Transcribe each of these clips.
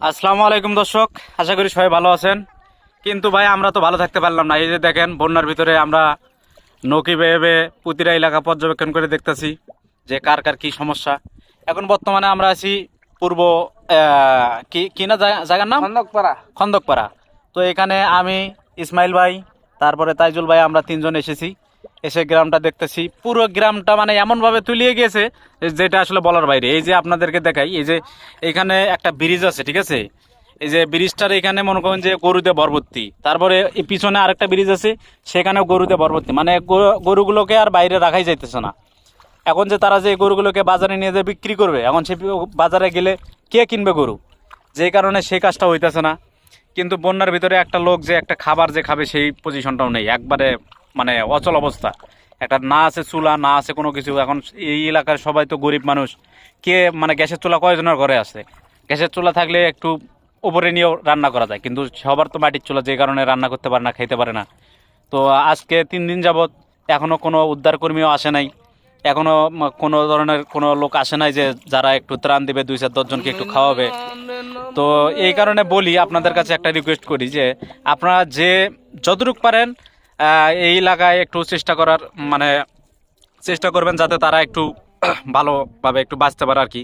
আসসালামু আলাইকুম দর্শক আশা করি সবাই ভালো আছেন। কিন্তু ভাই আমরা তো ভালো থাকতে পারলাম না। এই যে দেখেন বন্যার ভিতরে আমরা নৌকি বেয়ে বেয়ে প্রতিটা এলাকা পর্যবেক্ষণ করে দেখতেছি যে কার কার কি সমস্যা। এখন বর্তমানে আমরা আছি পূর্ব কি কি না জায়গার নাম? খন্দকপাড়া। খন্দকপাড়া। তো এখানে আমি ইসমাইল ভাই তারপরে তাইজুল ভাই আমরা তিনজন এসেছি। এসে গ্রামটা দেখতেছি। পুরো গ্রামটা মানে এমনভাবে তুলিয়ে গিয়েছে যেটা আসলে বলার বাইরে। এই যে আপনাদেরকে দেখাই, এই যে এখানে একটা ব্রিজ আছে, ঠিক আছে? এই যে ব্রিজটার এখানে মনে করেন যে গরুতে বরবর্তী তারপরে পিছনে আরেকটা ব্রিজ আছে, সেখানেও গরুতে বরবর্তী মানে গরু- গরুগুলোকে আর বাইরে রাখাই যাইতেছে না। এখন যে তারা যে গরুগুলোকে বাজারে নিয়ে যে বিক্রি করবে, এখন সে বাজারে গেলে কে কিনবে গরু? যেই কারণে সেই কাজটা হইতেছে না। কিন্তু বন্যার ভিতরে একটা লোক যে একটা খাবার যে খাবে সেই পজিশনটাও নেই। একবারে মানে অচল অবস্থা। একটা না আছে চুলা, না আছে কোনো কিছু। এখন এই এলাকার সবাই তো গরিব মানুষ। কে মানে গ্যাসের চুলা কয়জনের ঘরে আছে? গ্যাসের চুলা থাকলে একটু উপরে নিয়েও রান্না করা যায়। কিন্তু সবার তো মাটির চুলা, যে কারণে রান্না করতে পারে না, খাইতে পারে না। তো আজকে তিন দিন যাবৎ এখনও কোনো উদ্ধারকর্মীও আসে নাই। এখনও কোনো ধরনের কোনো লোক আসে নাই যে যারা একটু ত্রাণ দেবে, দুই চার দশজনকে একটু খাওয়াবে। তো এই কারণে বলি, আপনাদের কাছে একটা রিকোয়েস্ট করি যে, আপনারা যে যতটুকু পারেন এই এলাকায় একটু চেষ্টা করার মানে চেষ্টা করবেন যাতে তারা একটু ভালোভাবে একটু বাঁচতে পারে আর কি।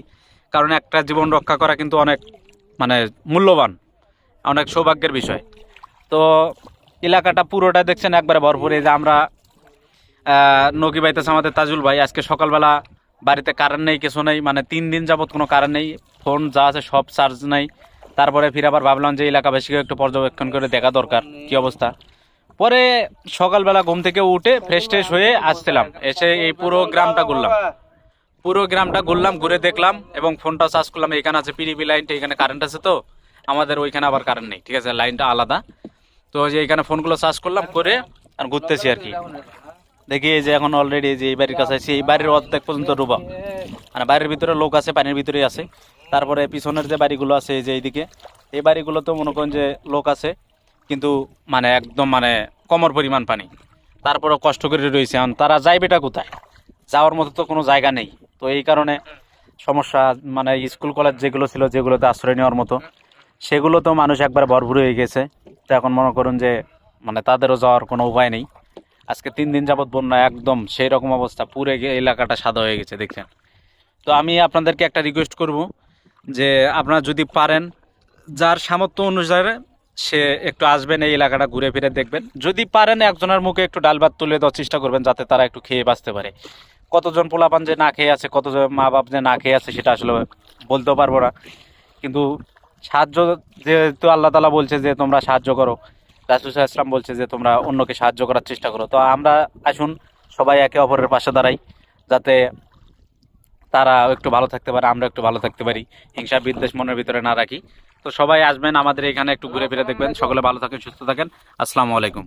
কারণ একটা জীবন রক্ষা করা কিন্তু অনেক মানে মূল্যবান, অনেক সৌভাগ্যের বিষয়। তো এলাকাটা পুরোটা দেখছেন একবারে ভরপুর। এই যে আমরা নকি বাইতেছে আমাদের তাজুল ভাই, আজকে সকালবেলা বাড়িতে কারেন্ট নেই, কিছু নেই মানে তিন দিন যাবত কোনো কারেন্ট নেই ফোন যা আছে সব চার্জ নেই। তারপরে ফির আবার ভাবলাম যে এলাকাবাসীকে একটু পর্যবেক্ষণ করে দেখা দরকার, কি অবস্থা। পরে সকালবেলা ঘুম থেকে উঠে ফ্রেশ ট্রেশ হয়ে আসছিলাম। এসে এই পুরো গ্রামটা ঘুরলাম। পুরো গ্রামটা ঘুরলাম, ঘুরে দেখলাম এবং ফোনটা চার্জ করলাম, এখানে আছে পিডিবি লাইনটা এখানে কারেন্ট আছে তো? আমাদের ওইখানে আবার কারেন্ট নেই, ঠিক আছে? লাইনটা আলাদা। তো যে এখানে ফোনগুলো চার্জ করলাম, করে আর ঘুরতেছি আর কি। দেখি এই যে এখন অলরেডি যে এই বাড়ির কাছে আছি এই বাড়ির অর্ধেক পর্যন্ত ডুবা মানে বাড়ির ভিতরে লোক আছে, পানির ভিতরেই আছে। তারপরে পিছনের যে বাড়িগুলো আছে, এই যে এইদিকে, এই বাড়িগুলো তো মনে করেন যে লোক আছে। কিন্তু মানে একদম মানে কমর পরিমাণ পানি। তারপরে কষ্ট করে রয়েছে। এখন তারা যাইবেটা কোথায়? যাওয়ার মতো তো কোনো জায়গা নেই। তো এই কারণে সমস্যা মানে স্কুল, কলেজ যেগুলো ছিল, যেগুলোতে আশ্রয় নেওয়ার মতো, সেগুলো তো মানুষ একবার ভরপুর হয়ে গেছে। তো এখন মনে করুন যে মানে তাদেরও যাওয়ার কোনো উপায় নেই। আজকে তিন দিন যাবৎ বন্যা, একদম সেই রকম অবস্থা। পুরো এলাকাটা সাদা হয়ে গেছে, দেখছেন? তো আমি আপনাদেরকে একটা রিকোয়েস্ট করব যে, আপনারা যদি পারেন, যার সামর্থ্য অনুসারে সে একটু আসবেন এই এলাকাটা ঘুরে ফিরে দেখবেন। যদি পারেন একজনের মুখে একটু ডাল ভাত তুলে দেওয়ার চেষ্টা করবেন যাতে তারা একটু খেয়ে বাঁচতে পারে। কতজন পোলাপান যে না খেয়ে আছে, কতজন মা বাপ যে না খেয়ে আছে সেটা আসলে বলতেও পারব না। কিন্তু সাহায্য যেহেতু আল্লাহ তালা বলছে যে তোমরা সাহায্য করো, রাসুল ইসলাম বলছে যে তোমরা অন্যকে সাহায্য করার চেষ্টা করো। তো আমরা আসুন, সবাই একে অপরের পাশে দাঁড়াই, যাতে তারা একটু ভালো থাকতে পারে আমরা একটু ভালো থাকতে পারি। হিংসা, বিদ্বেষ মনের ভিতরে না রাখি। তো সবাই আসবেন আমাদের এখানে একটু ঘুরে ফিরে দেখবেন। সকলে ভালো থাকেন, সুস্থ থাকেন। আসসালামু আলাইকুম।